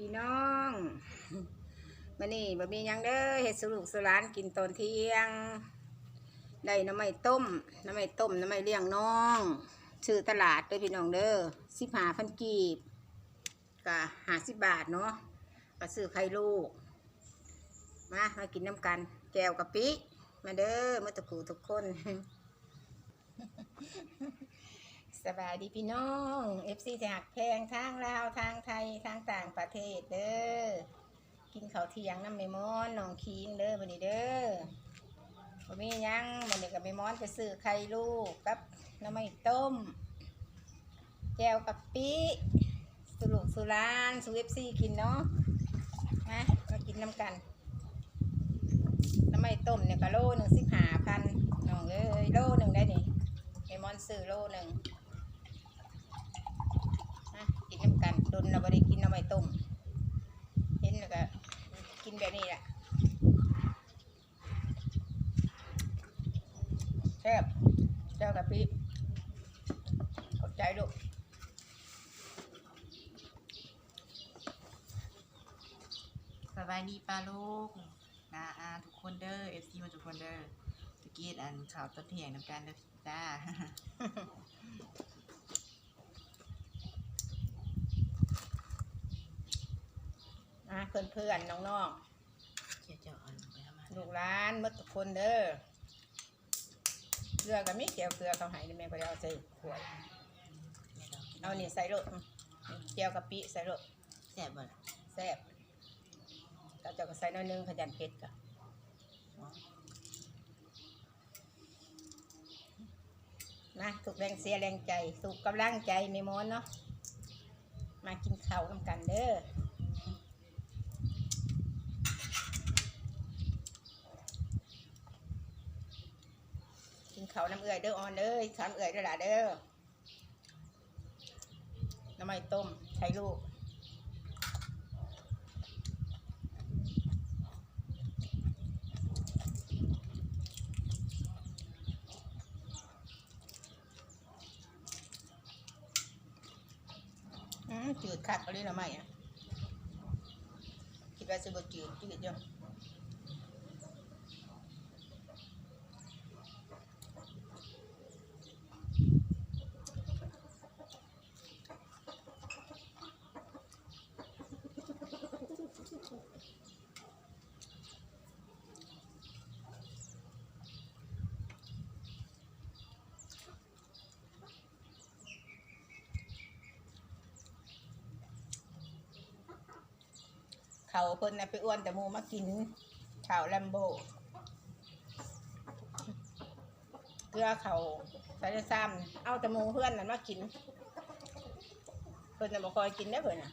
พี่น้องมานี่บะมียังเด้อเฮ็ดสุรุกสุรานกินตอนเที่ยง ได้น้ำไม่ต้ม น้ำไม่ต้มน้ำไม่เลี้ยงน้องชื่อตลาดเด้อพี่น้องเด้อสิบหาพันกีบกะหาสิบบาทเนาะก็ซื้อไข่ลูก มามากินน้ำกันแจวกะปิ มาเด้อมาตะกูทุกคน สบายดีพี่น้องเอฟซีจากแพงทางลาวทางไทยทางต่างประเทศเด้อกินข้าวเที่ยงน้ำไม่มอนน้องคีนเด้อวันนี้เด้อบ่มีหยังวันนี้กับไม่มอนไปซื้อไข่ลูกกับน้ำไม่ต้ม แจวกะปิสุรุกสุรานสูเอฟซีกินเนาะมามากินน้ำกันน้ำไม่ต้มเนี่ยก็โลหนึ่งสิบห้าพันน้องเอ้ยโลหนึ่งได้นี่ไอมอนซื้อโลหนึ่ง กินน้ำกันดนเราไม่ได้กินน้ำไม่ต้มเห็นแล้วก็กินแบบนี้แหละแซ่บเจ้ากับพี่ขอบใจลูกสบายดีป้าลูกนาอาทุกคนเด้อเอฟซีมาทุกคนเด้อตะกี้อันข่าวต้นเทียงน้ำกันเด้อจ้า อะ เพื่อนเพื่อนๆน้องเจ้าเจ้าอ่อนไปทำไมๆลูกหลานหมดทุกคนเด้อเกลือกับมิเจียวเกลือเขาใหายในแม่ก็ได้เอาใส่ขวดไม่ต้องกินเอานี่ใส่รถเจียวกะปิใส่รถแซ่บบ่ล่ะแซ่บก็เจะก็ใส่น้อยหนึงขยันเผ็ดกะนะถูกแรงเสียแรงใจสุกกำลังใจไม่มอนเนาะมากินข้าวกันกันเด้อ กินข้าน้ำเอื่อยเด้อออนเด้อขามเอื่อยเด้อล่ะเด้อน้ำไม่ต้มใช้ลูกอืมจืดคักอะไรนะไม่อะคิดว่าจะบ่จืดจืดอยู่ เขาเพิ่นน่ะไปอ้วนแต่หมูมากินข้าวแลมโบเกลือเขาใส่ซ้ำเอาแต่หมูเพื่อนนั่นมากิน เพิ่นน่ะบ่คอยกินได้เพิ่นน่ะ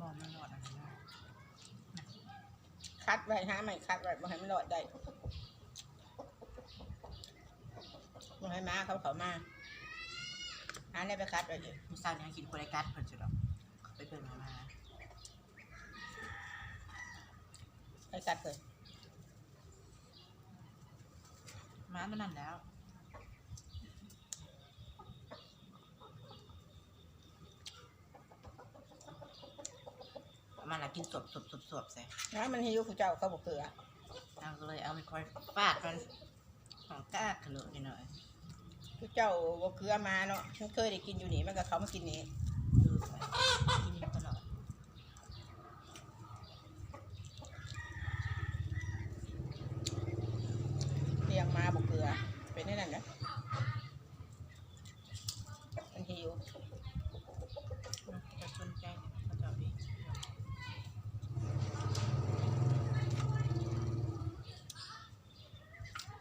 มองมันหนวดคัดไว้หาไม่คัดไว้บ่ให้มันรอดได้บ่ให้มาเขาเขามาหาแนวไปคัดไว้เลยมื้อเช้านี้กินโคไลกัสเพิ่นจุดอกไปเปิดมามา ไปคัดเพิ่นมาเมื่อนั้นแล้ว มันละกินสดสดสดสดใส่นะมันหิวผู้เจ้าเขาบ่เกลือเราก็เลยเอาไปคอยฟาดมันของกล้าขลุ่นหน่อยผู้เจ้าบ่เกลือมาเนาะมันเคยได้กินอยู่นี่มันก็เขามากินนี่ ดูไปกินมาตลอด เลี้ยงมาบ่เกลือ เป็นได้นั่นนะมันหิว จะสนใจเขาจะดี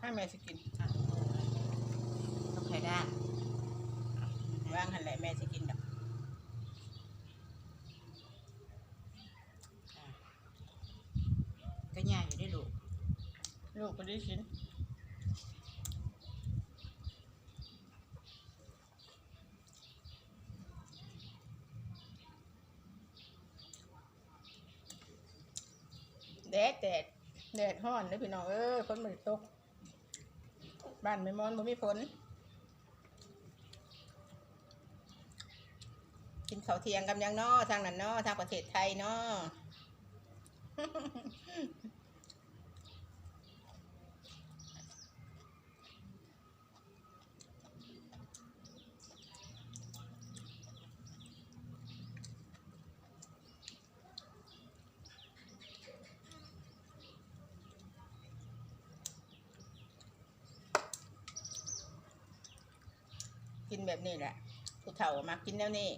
ให้แม่สิกินต้องใครได้ว่างหันแหละแม่สิกินดอกก็ย่าอยู่ได้ลูกลูกก็ได้กินแดดแดดแดดฮ้อนเด้อพี่น้องเอ้ยฝนมันตก บ้านไม่มอนบ่มีฝนกินเขาวเทียงกันยังนอทางนั้นนอทางประเทศไทยนอ กินแบบนี้แหละ ผู้เฒ่ามากินแล้วนี่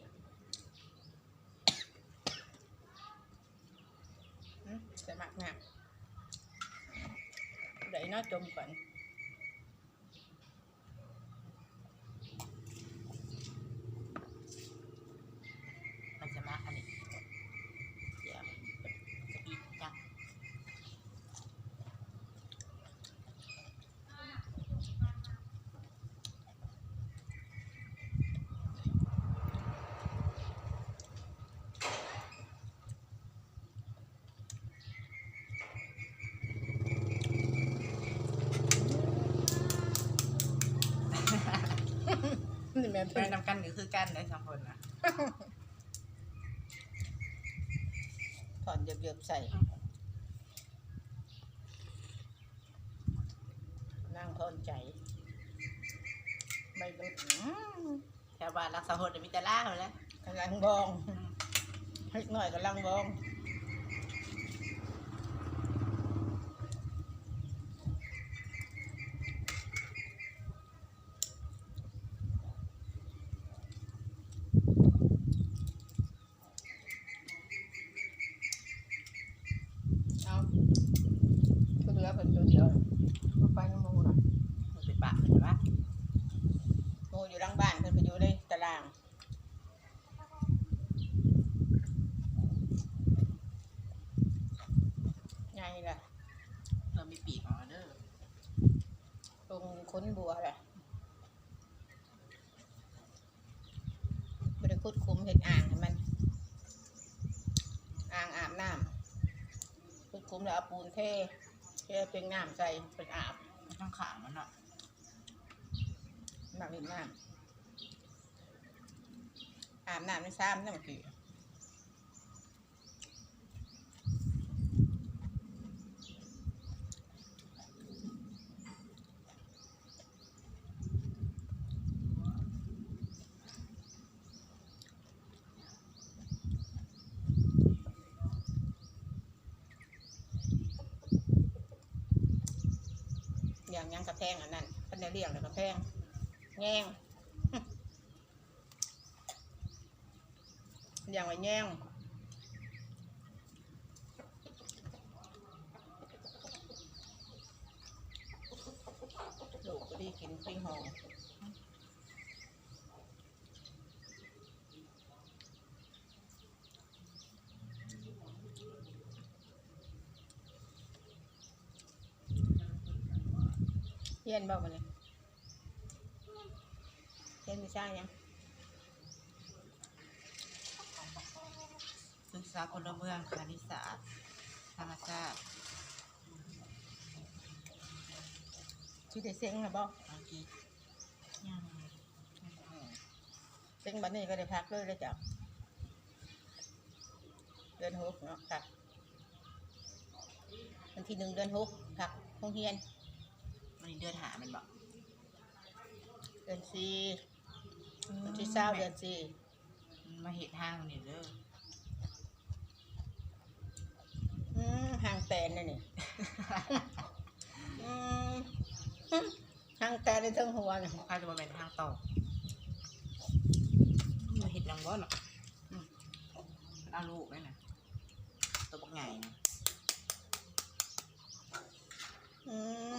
อืมใส่หมักงามเดี๋ยวน้อจมก่อนจะมาอันนี้เดี๋ยวจะอีกจัง นี่แม่ไปเพิ่นนำกันก็คือกันได้สองคนนะถอนเยือบๆใส่นั่งทอนใจ ไม่ลดอืมแถวบ้านรักษาคนมีแต่ล่าเขาแล้วกำลังบองเล็กหน่อยกำลังบองเอาก็เหลือเป็นตัวเดียวเอาไปน้ำมูน่ะ มันเป็นบาปเป็นวะ หมูอยู่หลังบ้านเพิ่นไปอยู่ ในตาราง ไงล่ะเพิ่มมีปีกออกมาเด้อตรงค้นบัวแหละบริคุดคุ้มเห็ดอ่างให้มัน อ่างอาบน้ำคุดคุ้มแล้วเอาปูนเทเทเป็นน้ำใส่เป็นอาบไม่ต้องขามันเนาะน้ำเห็นน้ำ อาบน้ำไม่ซ้ำนั่นเมื่อกี้อย่างยังกระแพงอันนั้นเป็นเรียงแล้วกระแพงแง่ง อย่างไว้แง่งลูกก็ดีกินปิ้งหอมเฮียนบอกมาเลยเฮียนไม่ใช่ยัง ศึก ษาคนละเมืองคณิตศาสตร์ธรรมชาติชื่อได้เซ็งนะบอกอังกฤษยังเซ็งบันนี้ก็ได้พักเลยเลยจ้ะเดือนหกเนาะค่ะวันที่หนึ่งเดือนหกพักโรงเรียนมันเดือนหามันบอกเดือนสี่วันที่เศร้าเดือนสี่มาเหตุห้างมันนี่เด้ออืมห่าง แตนนี่นี่อืมห่างแตนในเทิงหัวนี่ข้าจะมาเป็นทางต่อมาเห็ดรังบ่เนาะอืมมันเอาลูกไว้นะตัวบักใหญ่นะอืม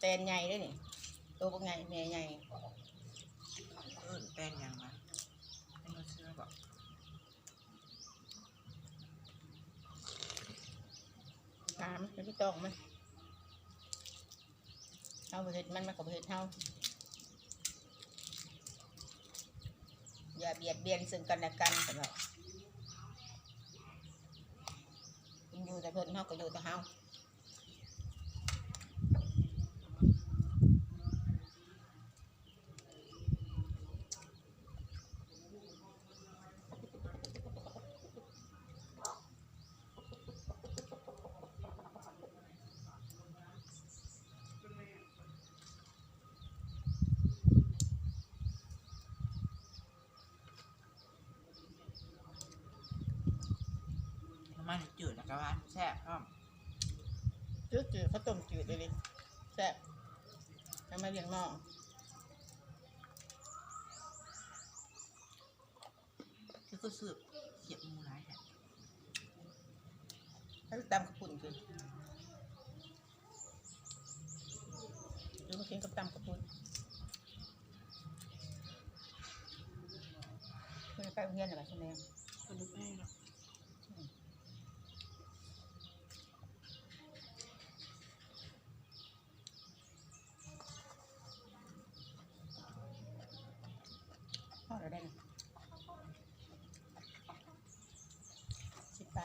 แตนใหญ่ด้วยนี่ตัวพวกใหญ่แม่ใหญ่เออแป้งยังมาไม่รู้เชื่อบอก ถามเป็นพี่ตองมันเอาประเทศมันมากับประเทศเฮาอย่าเบียดเบียนซึ่งกันและกันสำหรับอยู่แต่เพิ่นเท่าก็อยู่แต่เฮา มันจืดแล้วก็หวานแซ่บพร้อมจืดจืดเขาต้มจืดเลยดิแซ่บทำไมเลี้ยงน้องคือก็สืบเขียบหมูร้ายแท้ให้ตำกระปุ่นกินหรือมากินกับตำกระปุ่นคุณไปโรงเรียนเหรอใช่ไหม คนดูแป้งหรอก พ่อเราได้นะสิบไป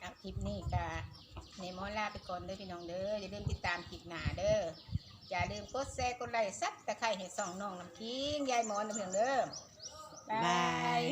เอา คลิปนี้กะในมอลาไปก่อนเด้อพี่น้องเด้ออย่าลืมติดตามคลิปหน้าเด้ออย่าลืมกดแชร์กดไลค์ซับตะไคร้ให้ส่องน้องน้ำคิงยายหมอนน้ำเพียงเด้อบาย